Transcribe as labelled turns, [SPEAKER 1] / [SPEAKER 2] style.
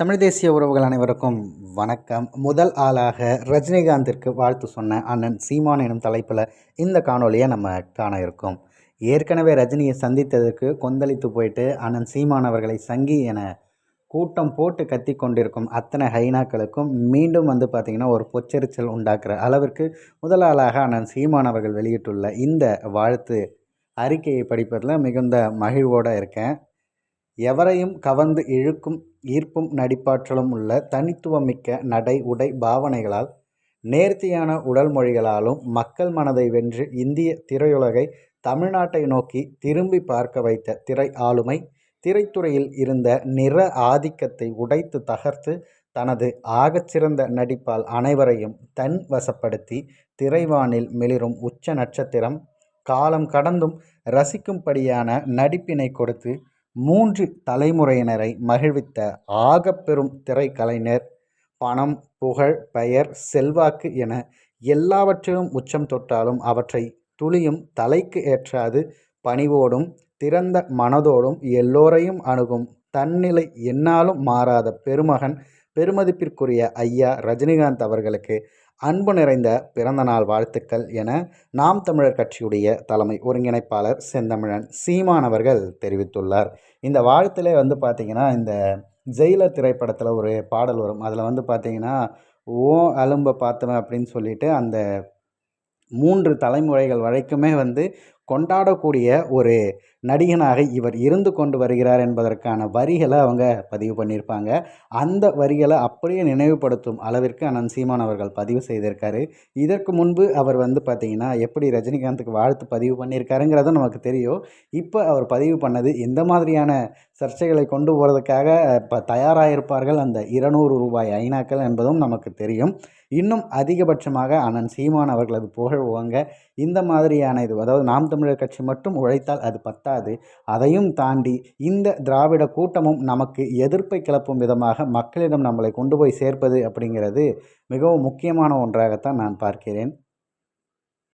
[SPEAKER 1] தமிழ் தேசிய உறவுகள் அனைவருக்கும் வணக்கம். முதல் ஆளாக ரஜினிகாந்திற்கு வாழ்த்து சொன்ன அண்ணன் சீமான் எனும் தலைப்பில் இந்த காணொலியை நம்ம காண இருக்கோம். ஏற்கனவே ரஜினியை சந்தித்ததற்கு கொந்தளித்து போயிட்டு அண்ணன் சீமான் அவர்களை சங்கி என கூட்டம் போட்டு கத்தி கொண்டிருக்கும் அத்தனை ஹைனாக்களுக்கும் மீண்டும் வந்து பார்த்திங்கன்னா ஒரு பொச்சரிச்சல் உண்டாக்குற அளவிற்கு முதல் ஆளாக அண்ணன் சீமான் அவர்கள் வெளியிட்டுள்ள இந்த வாழ்த்து அறிக்கையை படிப்பதில் மிகுந்த மகிழ்வோடு இருக்கேன். எவரையும் கவர்ந்து இழுக்கும் ஈர்ப்பும் நடிப்பாற்றலும் உள்ள தனித்துவமிக்க நடை உடை பாவனைகளால் நேர்த்தியான உடல் மொழிகளாலும் மக்கள் மனதை வென்று இந்திய திரையுலகை தமிழ்நாட்டை நோக்கி திரும்பி பார்க்க வைத்த திரை ஆளுமை திரைத்துறையில் இருந்த நிற ஆதிக்கத்தை உடைத்து தகர்த்து தனது ஆகச்சிறந்த நடிப்பால் அனைவரையும் தன் வசப்படுத்தி திரைவானில் மிளிரும் உச்ச நட்சத்திரம் காலம் கடந்தும் ரசிக்கும்படியான நடிப்பினை கொடுத்து மூன்று தலைமுறையினரை மகிழ்வித்த ஆகப்பெரும் திரைக்கலைஞர் பணம் புகழ் பெயர் செல்வாக்கு என எல்லாவற்றிலும் உச்சம் தொட்டாலும் அவற்றை துளியும் தலைக்கு ஏற்றாது பணிவோடும் திறந்த மனதோடும் எல்லோரையும் அணுகும் தன்னிலை என்னாலும் மாறாத பெருமகன் பெருமதிப்பிற்குரிய ஐயா ரஜினிகாந்த் அவர்களுக்கு அன்பு நிறைந்த பிறந்தநாள் வாழ்த்துக்கள் என நாம் தமிழர் கட்சியுடைய தலைமை ஒருங்கிணைப்பாளர் செந்தமிழன் சீமான் அவர்கள் தெரிவித்துள்ளார். இந்த வாழ்த்திலே வந்து பார்த்திங்கன்னா இந்த ஜெயிலர் திரைப்படத்தில் ஒரு பாடல் வரும். அதில் வந்து பார்த்திங்கன்னா ஓ அலும்பை பார்த்தவன் அப்படின்னு சொல்லிட்டு அந்த மூன்று தலைமுறைகள் வரைக்குமே வந்து கொண்டாடக்கூடிய ஒரு நடிகனாக இவர் இருந்து கொண்டு வருகிறார் என்பதற்கான வரிகளை அவங்க பதிவு பண்ணியிருப்பாங்க. அந்த வரிகளை அப்படியே நினைவுபடுத்தும் அளவிற்கு அனந்த் சீமான் அவர்கள் பதிவு செய்திருக்காரு. இதற்கு முன்பு அவர் வந்து பார்த்திங்கன்னா எப்படி ரஜினிகாந்துக்கு வாழ்த்து பதிவு பண்ணியிருக்காருங்கிறதும் நமக்கு தெரியும். இப்போ அவர் பதிவு பண்ணது இந்த மாதிரியான சர்ச்சைகளை கொண்டு போகிறதுக்காக இப்போ தயாராகிருப்பார்கள் அந்த இருநூறு ரூபாய் ஐநாக்கள் என்பதும் நமக்கு தெரியும். இன்னும் அதிகபட்சமாக அனந்த் சீமான் அவர்களது புகழ் ஓங்க இந்த மாதிரியான இது அதாவது நாம் தமிழர் கட்சி மட்டும் உழைத்தால் அது பத்தாது. அதையும் தாண்டி இந்த திராவிட கூட்டமும் நமக்கு எதிர்ப்பை கிளப்பும் விதமாக மக்களிடம் நம்மளை கொண்டு போய் சேர்ப்பது அப்படிங்கிறது மிகவும் முக்கியமான ஒன்றாகத்தான் நான் பார்க்கிறேன்.